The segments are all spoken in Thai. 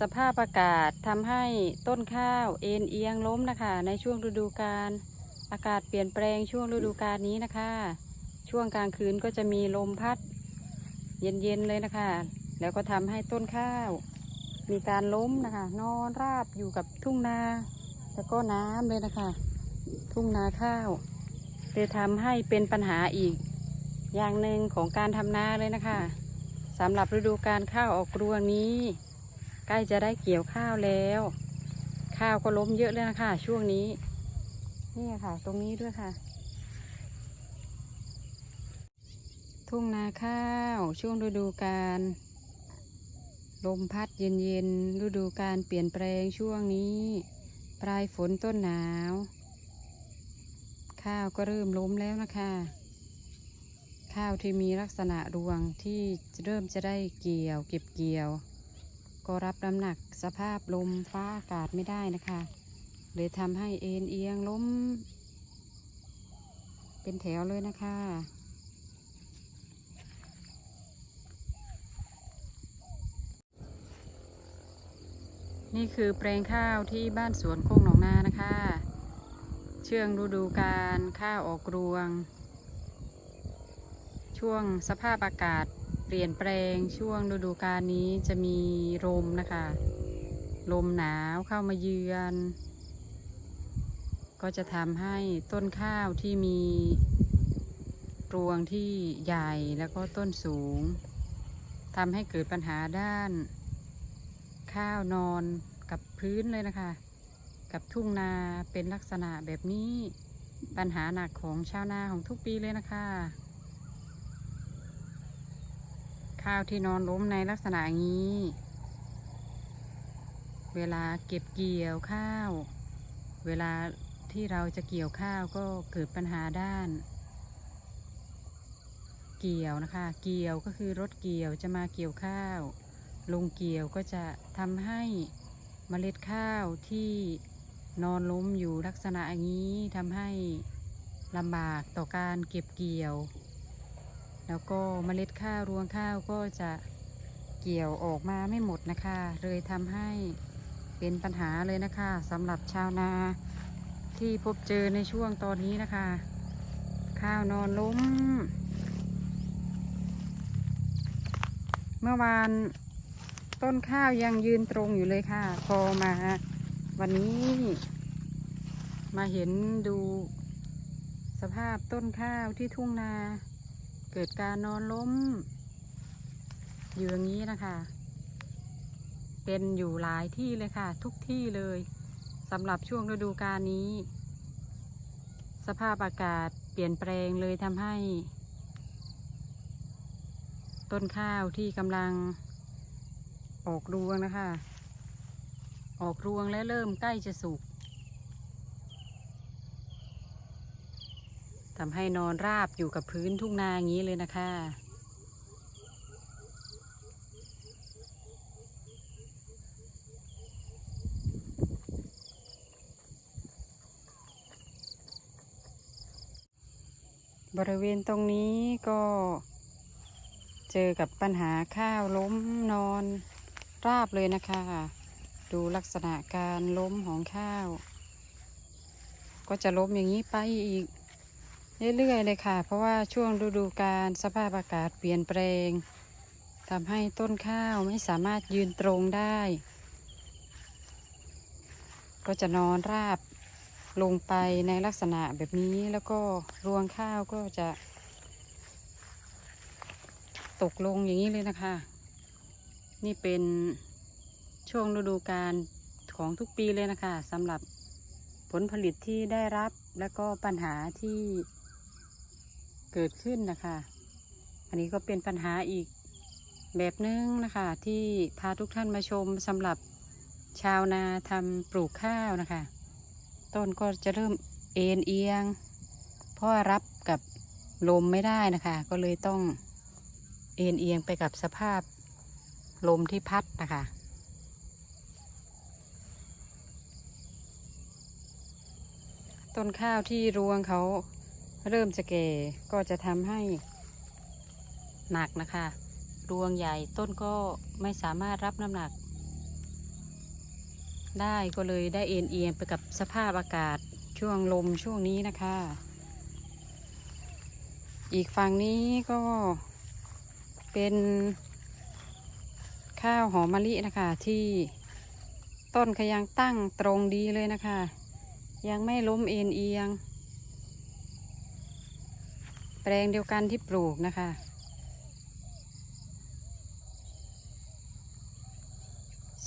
สภาพอากาศทำให้ต้นข้าวเอ็นเอียงล้มนะคะ ในช่วงฤดูกาลอากาศเปลี่ยนแปลงช่วงฤดูกาลนี้นะคะ ช่วงกลางคืนก็จะมีลมพัด เย็นๆเลยนะคะ แล้วก็ทำให้ต้นข้าว มีการล้มนะคะ นอนราบอยู่กับทุ่งนาแล้วก็น้ำเลยนะคะ ทุ่งนาข้าวเลยทำให้เป็นปัญหาอีก อย่างหนึ่งของการทำนาเลยนะคะสำหรับฤดูการข้าวออกรวงนี้ ใกล้จะได้เกี่ยวข้าวแล้ว ข้าวก็ล้มเยอะเลยนะคะช่วงนี้ นี่ค่ะ ตรงนี้ด้วยค่ะ ทุ่งนาข้าวช่วงฤดูกาลลมพัดเย็นๆฤดูการเปลี่ยนแปลงช่วงนี้ ปลายฝนต้นหนาว ข้าวก็เริ่มล้มแล้วนะคะ ข้าวที่มีลักษณะรวงที่เริ่มจะได้เกี่ยว เก็บเกี่ยว ก็รับน้ำหนักสภาพลมฟ้าอากาศไม่ได้นะคะเลยทำให้เอ็นเอียงล้ม เป็นแถวเลยนะคะ นี่คือแปลงข้าวที่บ้านสวนโคกหนองนานะคะ เชื่องฤดูการข้าวออกรวง ช่วงสภาพอากาศ เปลี่ยนแปลงช่วงฤดูกาลนี้จะมีลมนะคะ ลมหนาวเข้ามาเยือน ก็จะทำให้ต้นข้าวที่มีรวงที่ใหญ่แล้วก็ต้นสูงทำให้เกิดปัญหาด้าน ข้าวนอนกับพื้นเลยนะคะ กับทุ่งนาเป็นลักษณะแบบนี้ปัญหาหนักของชาวนาของทุกปีเลยนะคะ ข้าวที่นอนล้มในลักษณะอย่างนี้ เวลาเก็บเกี่ยวข้าว เวลาที่เราจะเกี่ยวข้าวก็เกิดปัญหาด้าน เกี่ยวนะคะ เกี่ยวก็คือรถเกี่ยวจะมาเกี่ยวข้าว ลงเกี่ยวก็จะทำให้เมล็ดข้าวที่นอนล้มอยู่ลักษณะอย่างนี้ทำให้ลำบากต่อการเก็บเกี่ยว แล้วก็เมล็ดข้าวรวงข้าวก็จะเกี่ยวออกมาไม่หมดนะคะ เลยทำให้เป็นปัญหาเลยนะคะสำหรับชาวนาที่พบเจอในช่วงตอนนี้นะคะ ข้าวนอนล้ม เมื่อวานต้นข้าวยังยืนตรงอยู่เลยค่ะ พอมาวันนี้ มาเห็นดูสภาพต้นข้าวที่ทุ่งนา เกิดการนอนล้ม อยู่อย่างนี้นะคะ เป็นอยู่หลายที่เลยค่ะ ทุกที่เลยสำหรับช่วงฤดูกาลนี้ สภาพอากาศเปลี่ยนแปลงเลยทำให้ ต้นข้าวที่กำลัง ออกรวงนะคะ ออกรวงและเริ่มใกล้จะสุก ทำให้นอนราบอยู่กับพื้นทุ่งนาอย่างนี้เลยนะคะ บริเวณตรงนี้ก็เจอกับปัญหาข้าวล้มนอนราบเลยนะคะ ดูลักษณะการล้มของข้าว ก็จะล้มอย่างนี้ไปอีก เรื่อยๆเลยค่ะ เพราะว่าช่วงฤดูกาลสภาพอากาศเปลี่ยนแปลงทำให้ต้นข้าวไม่สามารถยืนตรงได้ ก็จะนอนราบลงไปในลักษณะแบบนี้แล้วก็รวงข้าวก็จะ ตกลงอย่างนี้เลยนะคะ นี่เป็นช่วงฤดูกาลของทุกปีเลยนะคะสำหรับผลผลิตที่ได้รับและก็ปัญหาที่ เกิดขึ้นนะคะ อันนี้ก็เป็นปัญหาอีกแบบนึงนะคะ ที่พาทุกท่านมาชมสำหรับชาวนาทำปลูกข้าวนะคะ ต้นก็จะเริ่มเอ็นเอียง เพราะรับกับลมไม่ได้นะคะ ก็เลยต้องเอ็นเอียงไปกับสภาพลมที่พัดนะคะต้นข้าวที่รวงเขา เริ่มจะแก่ก็จะทำให้หนักนะคะ รวงใหญ่ต้นก็ไม่สามารถรับน้ำหนัก ได้ก็เลยได้เอ็นเอียงไปกับสภาพอากาศช่วงลมช่วงนี้นะคะ อีกฝั่งนี้ก็เป็นข้าวหอมมะลินะคะที่ต้นก็ยังตั้งตรงดีเลยนะคะ ยังไม่ล้มเอ็นเอียง ปลงเดียวกันที่ปลูกนะคะ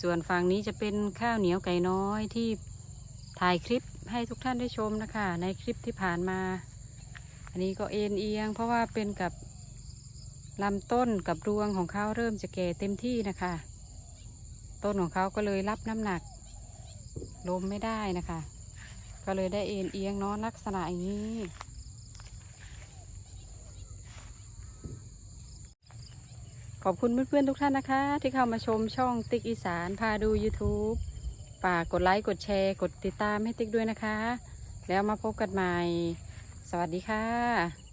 ส่วนฝั่งนี้จะเป็นข้าวเหนียวไก่น้อยที่ถ่ายคลิปให้ทุกท่านได้ชมนะคะ ในคลิปที่ผ่านมา อันนี้ก็เอ็นเอียง เพราะว่าเป็นกับลำต้นกับรวงของเขาเริ่มจะแก่เต็มที่นะคะ ต้นของเขาก็เลยรับน้ำหนักลมไม่ได้นะคะ ก็เลยได้เอ็นเอียงเนอนลักษณะอย่างนี้ ขอบคุณเพื่อนๆทุกท่านนะคะ ที่เข้ามาชมช่องติ๊กอีสานพาดู YouTube ฝากกดไลค์กดแชร์ กดติดตามให้ติ๊กด้วยนะคะ แล้วมาพบกันใหม่ สวัสดีค่ะ